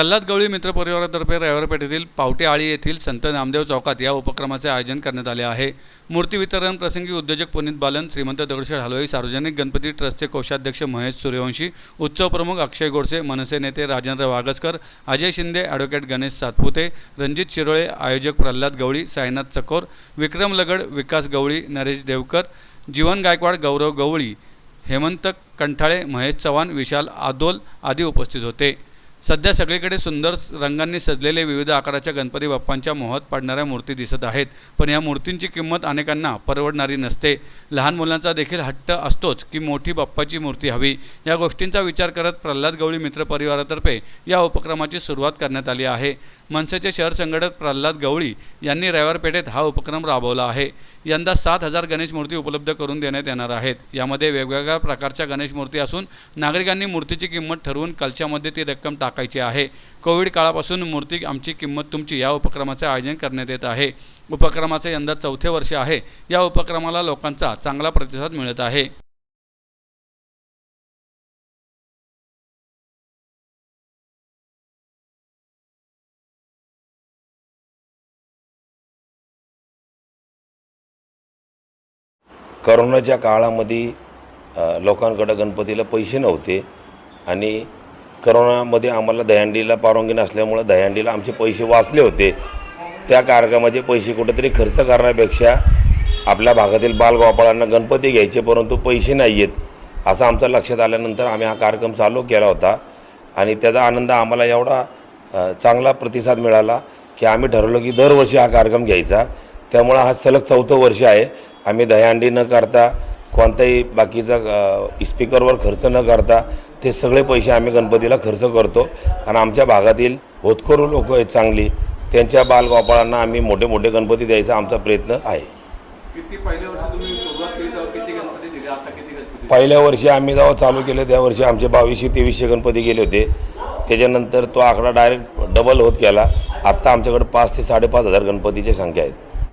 प्रल्हाद गवळी मित्रपरिवारातर्फे रविवार पेठेतील पावटे आळी येथील संत नामदेव चौकात या उपक्रमाचे आयोजन करण्यात आले आहे. मूर्ती वितरण प्रसंगी उद्योजक पुनीत बालन श्रीमंत दगडूशेठ हलवाई सार्वजनिक गणपती ट्रस्टचे कोषाध्यक्ष महेश सूर्यवंशी उत्सव प्रमुख अक्षय गोडसे मनसे नेते राजेंद्र वागसकर अजय शिंदे ॲडव्होकेट गणेश सातपुते रणजित शिरोळे आयोजक प्रल्हाद गवळी साईनाथ चकोर विक्रम लगड विकास गवळी नरेश देवकर जीवन गायकवाड गौरव गवळी हेमंत कंठाळे महेश चव्हाण विशाल आदोल आदी उपस्थित होते. सध्या सगळीकडे सुंदर रंगांनी सजलेले विविध आकाराच्या गणपती बाप्पांच्या मोहात पाडणाऱ्या मूर्ती दिसत आहेत. पण या मूर्तींची किंमत अनेकांना परवडणारी नसते. लहान मुलांचा देखील हट्ट असतोच की मोठी बाप्पाची मूर्ती हवी. या गोष्टींचा विचार करत प्रल्हाद गवळी मित्रपरिवारातर्फे या उपक्रमाची सुरुवात करण्यात आली आहे. मनसेचे शहर संघटक प्रल्हाद गवळी यांनी रविवारपेठेत हा उपक्रम राबवला आहे. यंदा सात हजार गणेश मूर्ती उपलब्ध करून देण्यात येणार आहेत. यामध्ये वेगवेगळ्या प्रकारच्या गणेश मूर्ती असून नागरिकांनी मूर्तीची किंमत ठरवून कलशामध्ये ती रक्कम टाक टाकायची आहे. कोविड काळापासून मूर्ती आमची किंमत तुमची या उपक्रमाचे आयोजन करण्यात येत आहे. उपक्रमाचे यंदा चौथे वर्ष आहे. या उपक्रमाला लोकांचा चांगला प्रतिसाद मिळत आहे. करोनाच्या काळामध्ये लोकांकडं गणपतीला पैसे नव्हते आणि करोनामध्ये आम्हाला दहीहंडीला परवानगी नसल्यामुळं दहंडीला आमचे पैसे वाचले होते. त्या कार्यक्रमाचे पैसे कुठेतरी खर्च करण्यापेक्षा आपल्या भागातील बालगोपाळांना गणपती घ्यायचे परंतु पैसे नाही आहेत असं आमचं लक्षात आल्यानंतर आम्ही हा कार्यक्रम चालू केला होता. आणि त्याचा आनंद आम्हाला एवढा चांगला प्रतिसाद मिळाला की आम्ही ठरवलं की दरवर्षी हा कार्यक्रम घ्यायचा. त्यामुळं हा सलग चौथं वर्ष आहे. आम्ही दहीहंडी न करता कोणताही बाकीचा स्पीकरवर खर्च न करता ते सगळे पैसे आम्ही गणपतीला खर्च करतो. आणि आमच्या भागातील होतकरू लोक आहेत चांगली त्यांच्या बालगोपाळांना आम्ही मोठे मोठे गणपती द्यायचा आमचा प्रयत्न आहे. किती पहिल्या वर्षी तुम्ही सुरुवात केली तेव्हा किती गणपती दिले? आता किती गणपती पहिल्या वर्षी आम्ही जेव्हा चालू केलं त्या वर्षी आमचे बावीसशे तेवीसशे गणपती गेले होते. त्याच्यानंतर तो आकडा डायरेक्ट डबल होत गेला. आत्ता आमच्याकडे पाच ते साडेपाच हजार गणपतीच्या संख्या आहेत.